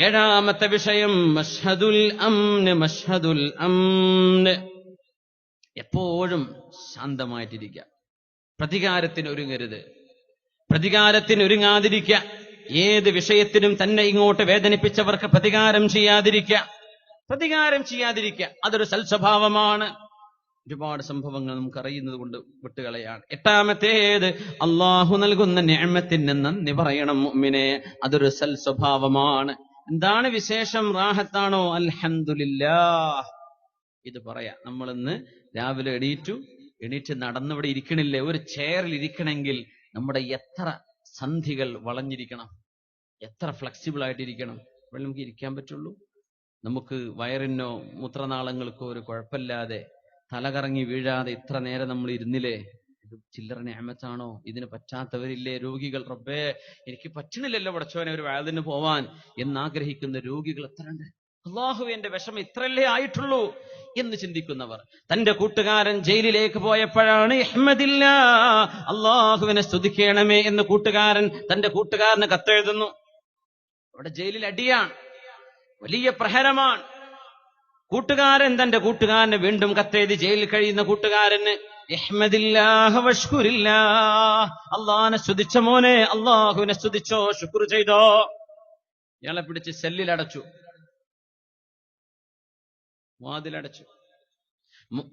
ഏഴാമത്തെ വിഷയം മഷ്ഹദുൽ അംന് മഷ്ഹദുൽ അംന് എപ്പോഴും ശാന്തമായിട്ടിരിക്കുക. പ്രതികാരത്തിന് ഒരുങ്ങരുത് പ്രതികാരത്തിന് ഒരുങ്ങാതിരിക്കുക ഏത് വിഷയത്തിനും തന്നെ ഇങ്ങോട്ട് വേദനിപ്പിച്ചവർക്ക് പ്രതികാരം ചെയ്യാതിരിക്കുക. പ്രതികാരം ചെയ്യാതിരിക്കുക. അതൊരു സൽസ്വഭാവമാണ്. ഒരുപാട് സംഭവങ്ങൾ നമുക്ക് അറിയുന്നത് കൊണ്ട് വിട്ടുകളയാണ്. എട്ടാമത്തേത് അള്ളാഹു നൽകുന്ന ഞാമത്തിന് നന്ദി പറയണം മുഅ്മിനെ. അതൊരു സൽ സ്വഭാവമാണ് എന്താണ് വിശേഷം? റാഹത്താണോ? അൽഹംദുലില്ലാ ഇത് പറയാ. നമ്മൾ ഇന്ന് രാവിലെ എണീറ്റു. എണീറ്റ് നടന്നിവിടെ ഇരിക്കണില്ലേ? ഒരു ചെയറിൽ ഇരിക്കണമെങ്കിൽ നമ്മുടെ എത്ര സന്ധികൾ വളഞ്ഞിരിക്കണം? എത്ര ഫ്ലെക്സിബിൾ ആയിട്ടിരിക്കണം? ഇവിടെ നമുക്ക് ഇരിക്കാൻ പറ്റുള്ളൂ. നമുക്ക് വയറിനോ മൂത്രനാളങ്ങൾക്കോ ഒരു കുഴപ്പമില്ലാതെ തലകറങ്ങി വീഴാതെ ഇത്ര നേരം നമ്മൾ ഇരുന്നില്ലേ? ഇത് ചില്ലറ ഞാമത്താണോ ഇതിന് പറ്റാത്തവരില്ലേ രോഗികൾ? റബ്ബേ എനിക്ക് പറ്റണില്ലല്ലോ പടച്ചവനെ ഒരു വയതിന് പോവാൻ. എന്നാഗ്രഹിക്കുന്ന രോഗികൾ എത്രയുണ്ട്? അള്ളാഹു എന്റെ വിഷമം ഇത്രല്ലേ ആയിട്ടുള്ളൂ എന്ന് ചിന്തിക്കുന്നവർ. തന്റെ കൂട്ടുകാരൻ ജയിലിലേക്ക് പോയപ്പോഴാണ് അഹമ്മദില്ല അള്ളാഹുവിനെ സ്തുതിക്കണമേ എന്ന് കൂട്ടുകാരൻ തന്റെ കൂട്ടുകാരന് കത്തെഴുതുന്നു. അവിടെ ജയിലിൽ അടിയാണ്. വലിയ പ്രഹരമാണ്. കൂട്ടുകാരൻ തന്റെ കൂട്ടുകാരന് വീണ്ടും കത്തെഴുതി ജയിലിൽ കഴിയുന്ന കൂട്ടുകാരന് അള്ളാഹിനെ സ്തുതിച്ച മോനെ അള്ളാഹുവിനെ സ്തുതിച്ചോ ശുക്ർ ചെയ്തോ. ഇയാളെ പിടിച്ച് സെല്ലിലടച്ചു വാതിലടച്ചു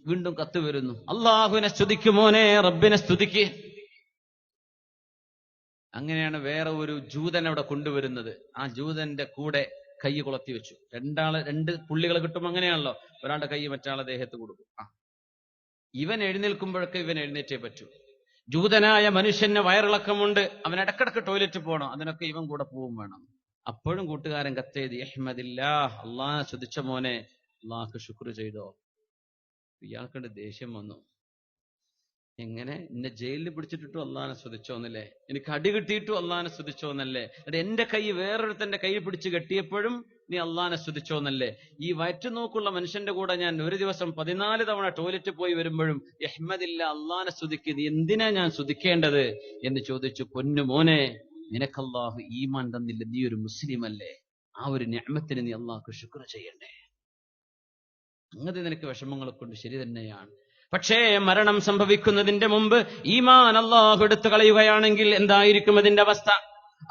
വീണ്ടും കത്ത് വരുന്നു. അള്ളാഹുവിനെ സ്തുതിക്കു മോനെ റബ്ബിനെ സ്തുതിക്ക്. അങ്ങനെയാണ് വേറെ ഒരു ജൂതൻ അവിടെ കൊണ്ടുവരുന്നത്. ആ ജൂതന്റെ കൂടെ കൈ കുളത്തി വെച്ചു. രണ്ടാൾ രണ്ട് പുള്ളികൾ കിട്ടും അങ്ങനെയാണല്ലോ. ഒരാളുടെ കൈ മറ്റാളെ ദേഹത്ത് കൊടുക്കും. ആ. ഇവൻ എഴുന്നേൽക്കുമ്പോഴൊക്കെ ഇവൻ എഴുന്നേറ്റേ പറ്റൂ. ജൂതനായ മനുഷ്യന് വയറിളക്കമുണ്ട്. അവൻ ഇടക്കിടക്ക് ടോയ്ലറ്റ് പോകണം അതിനൊക്കെ ഇവൻ കൂടെ പോവും വേണം. അപ്പോഴും കൂട്ടുകാരൻ കത്തേത് അഹമ്മദില്ലാ അള്ളാഹ് ശ്രദ്ധിച്ച മോനെ അള്ളാഹ് ശുക്ർ ചെയ്തോ. ഇയാൾക്കുണ്ട് ദേഷ്യം വന്നു. എങ്ങനെ? എന്നെ ജയിലിൽ പിടിച്ചിട്ടിട്ടും അള്ളാഹിനെ സ്തുതിച്ചോന്നല്ലേ എനിക്ക് അടി കിട്ടിയിട്ടും അള്ളാഹിനെ സ്തുതിച്ചോന്നല്ലേ എന്നിട്ട് എന്റെ കൈ വേറൊരുത്തന്റെ കൈ പിടിച്ച് കെട്ടിയപ്പോഴും നീ അള്ളാനെ സ്തുതിച്ചോന്നല്ലേ ഈ വയറ്റുനോക്കുള്ള മനുഷ്യന്റെ കൂടെ ഞാൻ ഒരു ദിവസം പതിനാല് തവണ ടോയ്ലറ്റ് പോയി വരുമ്പോഴും യഹ്മദില്ല അള്ളാനെ സ്തുതിക്ക് നീ എന്തിനാ ഞാൻ സ്തുതിക്കേണ്ടത് എന്ന് ചോദിച്ചു പൊന്നു മോനെ നിനക്കല്ലാഹു ഈമാൻ തന്നില്ല. നീ ഒരു മുസ്ലിം അല്ലേ? ആ ഒരു ഞാമത്തിന് നീ അള്ളാഹ്ക്ക് ശുക്ര ചെയ്യണ്ടേ. അങ്ങനെ നിനക്ക് വിഷമങ്ങളെ കൊണ്ട് ശരി തന്നെയാണ്. പക്ഷേ മരണം സംഭവിക്കുന്നതിന്റെ മുമ്പ് ഈമാൻ അള്ളാഹു എടുത്തു കളയുകയാണെങ്കിൽ എന്തായിരിക്കും അതിന്റെ അവസ്ഥ?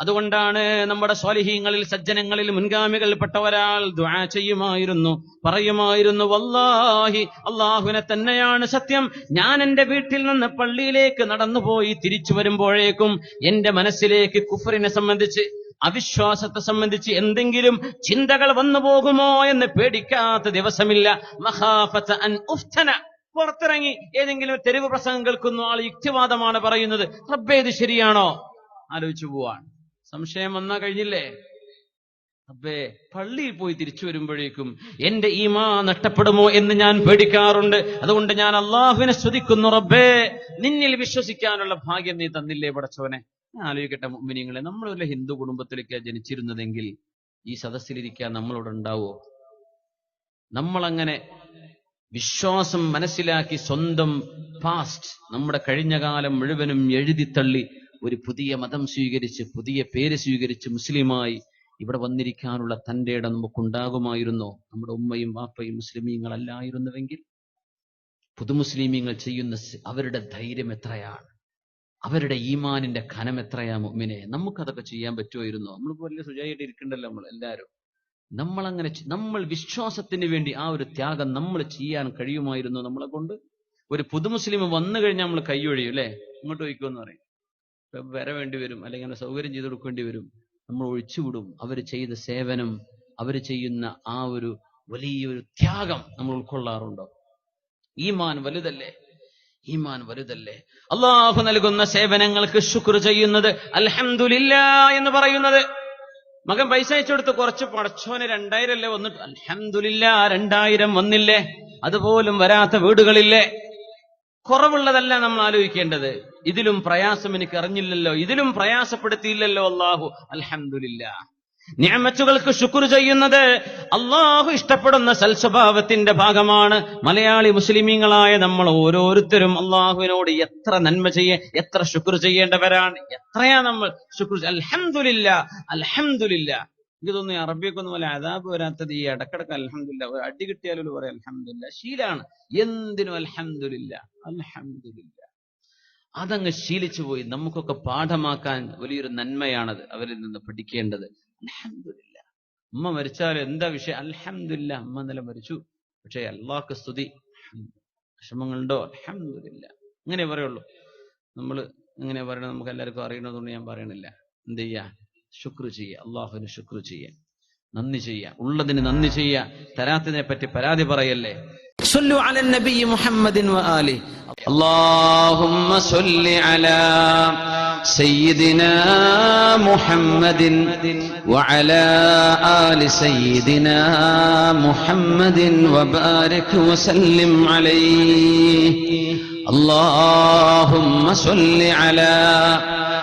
അതുകൊണ്ടാണ് നമ്മുടെ സ്വാലിഹീങ്ങളിൽ സജ്ജനങ്ങളിൽ മുൻഗാമികൾപ്പെട്ട ഒരാൾ ദുആ ചെയ്യുമായിരുന്നു. പറയുമായിരുന്നു വല്ലാഹി അള്ളാഹുവിനെ തന്നെയാണ് സത്യം. ഞാൻ എന്റെ വീട്ടിൽ നിന്ന് പള്ളിയിലേക്ക് നടന്നുപോയി തിരിച്ചു വരുമ്പോഴേക്കും എന്റെ മനസ്സിലേക്ക് കുഫറിനെ സംബന്ധിച്ച് അവിശ്വാസത്തെ സംബന്ധിച്ച് എന്തെങ്കിലും ചിന്തകൾ വന്നു പോകുമോ എന്ന് പേടിക്കാത്ത ദിവസമില്ല. മഹാഫത്ത് അൻ ഉഫ്തന. പുറത്തിറങ്ങി ഏതെങ്കിലും തെരുവ് പ്രസംഗം കേൾക്കുന്ന ആൾ യുക്തിവാദമാണ് പറയുന്നത്. റബ്ബേ ഇത് ശരിയാണോ? ആലോചിച്ചു പോവാണ്. സംശയം വന്നാ കഴിഞ്ഞില്ലേ? അബ്ബേ പള്ളിയിൽ പോയി തിരിച്ചു വരുമ്പോഴേക്കും എന്റെ ഈമാ നഷ്ടപ്പെടുമോ എന്ന് ഞാൻ പേടിക്കാറുണ്ട്. അതുകൊണ്ട് ഞാൻ അള്ളാഹുവിനെ സ്തുതിക്കുന്നു റബ്ബേ. നിന്നിൽ വിശ്വസിക്കാനുള്ള ഭാഗ്യം നീ തന്നില്ലേ പടച്ചവനെ? ഞാൻ ആലോചിക്കട്ടെ മുമ്പിനിങ്ങളെ നമ്മൾ ഹിന്ദു കുടുംബത്തിലേക്ക് ജനിച്ചിരുന്നതെങ്കിൽ ഈ സദസ്സിലിരിക്കാൻ നമ്മളോട് ഉണ്ടാവോ? നമ്മളങ്ങനെ വിശ്വാസം മനസ്സിലാക്കി സ്വന്തം പാസ്റ്റ് നമ്മുടെ കഴിഞ്ഞ കാലം മുഴുവനും എഴുതിത്തള്ളി ഒരു പുതിയ മതം സ്വീകരിച്ച് പുതിയ പേര് സ്വീകരിച്ച് മുസ്ലിമായി ഇവിടെ വന്നിരിക്കാനുള്ള തന്റെ ഇടം നമുക്കുണ്ടാകുമായിരുന്നോ? നമ്മുടെ ഉമ്മയും വാപ്പയും മുസ്ലിമീങ്ങളല്ലായിരുന്നുവെങ്കിൽ? പുതുമുസ്ലിമീങ്ങൾ ചെയ്യുന്ന അവരുടെ ധൈര്യം എത്രയാണ്? അവരുടെ ഈമാനിന്റെ ഖനം എത്രയാ മുമ്മിനെ നമുക്കതൊക്കെ ചെയ്യാൻ പറ്റുമായിരുന്നോ? നമ്മളിപ്പോ വലിയ സുജായിട്ട് ഇരിക്കണ്ടല്ലോ നമ്മൾ എല്ലാവരും. നമ്മൾ അങ്ങനെ നമ്മൾ വിശ്വാസത്തിന് വേണ്ടി ആ ഒരു ത്യാഗം നമ്മൾ ചെയ്യാൻ കഴിയുമായിരുന്നു നമ്മളെ കൊണ്ട്. ഒരു പുതുമുസ്ലിം വന്നു കഴിഞ്ഞാൽ നമ്മൾ കൈയൊഴിയും അല്ലെ? ഇങ്ങോട്ട് വയ്ക്കുമെന്ന് പറയും. വര വേണ്ടി വരും അല്ലെങ്കിൽ അങ്ങനെ സൗകര്യം ചെയ്ത് കൊടുക്കേണ്ടി വരും. നമ്മൾ ഒഴിച്ചുവിടും അവർ ചെയ്ത സേവനം അവർ ചെയ്യുന്ന ആ ഒരു വലിയൊരു ത്യാഗം നമ്മൾ ഉൾക്കൊള്ളാറുണ്ടോ? ഈമാൻ വലുതല്ലേ? ഈമാൻ വലുതല്ലേ? അള്ളാഹു നൽകുന്ന സേവനങ്ങൾക്ക് ശുക്ർ ചെയ്യുന്നത് അൽഹംദുലില്ലാ എന്ന് പറയുന്നത്. മകൻ പൈസ അയച്ചു കൊടുത്ത് കുറച്ച് പടച്ചോന് രണ്ടായിരം അല്ലേ വന്നിട്ട്? അൽഹംദുലില്ലാ രണ്ടായിരം വന്നില്ലേ? അതുപോലും വരാത്ത വീടുകളില്ലേ? കുറവുള്ളതല്ല നമ്മൾ ആലോചിക്കേണ്ടത്. ഇതിലും പ്രയാസം എനിക്ക് അറിഞ്ഞില്ലല്ലോ. ഇതിലും പ്രയാസപ്പെടുത്തിയില്ലല്ലോ അള്ളാഹു അൽഹംദുലില്ലാ. ഞാമച്ചുകൾക്ക് ശുക്ർ ചെയ്യുന്നത് അള്ളാഹു ഇഷ്ടപ്പെടുന്ന സൽസ്വഭാവത്തിന്റെ ഭാഗമാണ്. മലയാളി മുസ്ലിമീങ്ങളായ നമ്മൾ ഓരോരുത്തരും അള്ളാഹുവിനോട് എത്ര നന്മ ചെയ്യ എത്ര ശുക്ർ ചെയ്യേണ്ടവരാണ്. എത്രയാ നമ്മൾ ശുക്ർ അൽഹംദുലില്ല അൽഹംദുലില്ല. എനിക്ക് തോന്നുന്നു അറബിയൊക്കെ പോലെ അതാബ് വരാത്തത് ഈ ഇടക്കിടക്ക് അലഹമില്ല ഒരു അടി കിട്ടിയാലും പറയും അലഹമില്ല ശീലാണ്. എന്തിനും അലഹമില്ല അലഹമില്ല അതങ്ങ് ശീലിച്ചു പോയി നമുക്കൊക്കെ പാഠമാക്കാൻ വലിയൊരു നന്മയാണത് അവരിൽ നിന്ന് പഠിക്കേണ്ടത്. അലഹമില്ല അമ്മ മരിച്ചാൽ എന്താ വിഷയം അലഹമില്ല അമ്മ ഇന്നലെ മരിച്ചു പക്ഷേ അള്ളാഹ്ക്ക് സ്തുതി വിഷമങ്ങളുണ്ടോ അലഹമില്ല അങ്ങനെ പറയുള്ളൂ നമ്മൾ ഇങ്ങനെ പറയണത് നമുക്ക് എല്ലാവർക്കും അറിയണതുകൊണ്ട് ഞാൻ പറയണില്ല എന്ത് ചെയ്യാ ശുക്ർ ചെയ്യുക അള്ളാഹുവിന് ശുക്ർ ചെയ്യുക നന്ദി ചെയ്യുക ഉള്ളതിന് നന്ദി ചെയ്യുക തരാത്തതിനെ പറ്റി പരാതി പറയല്ലേ صلوا على النبي محمد وآله اللهم صل على سيدنا محمد وعلى آل سيدنا محمد وبارك وسلم عليه اللهم صل على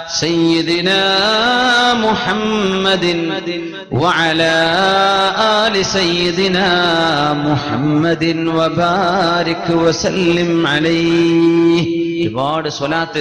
سيدنا محمد وعلى آل سيدنا محمد وبارك وسلم عليه ഒരുപാട് സ്വലാത്ത്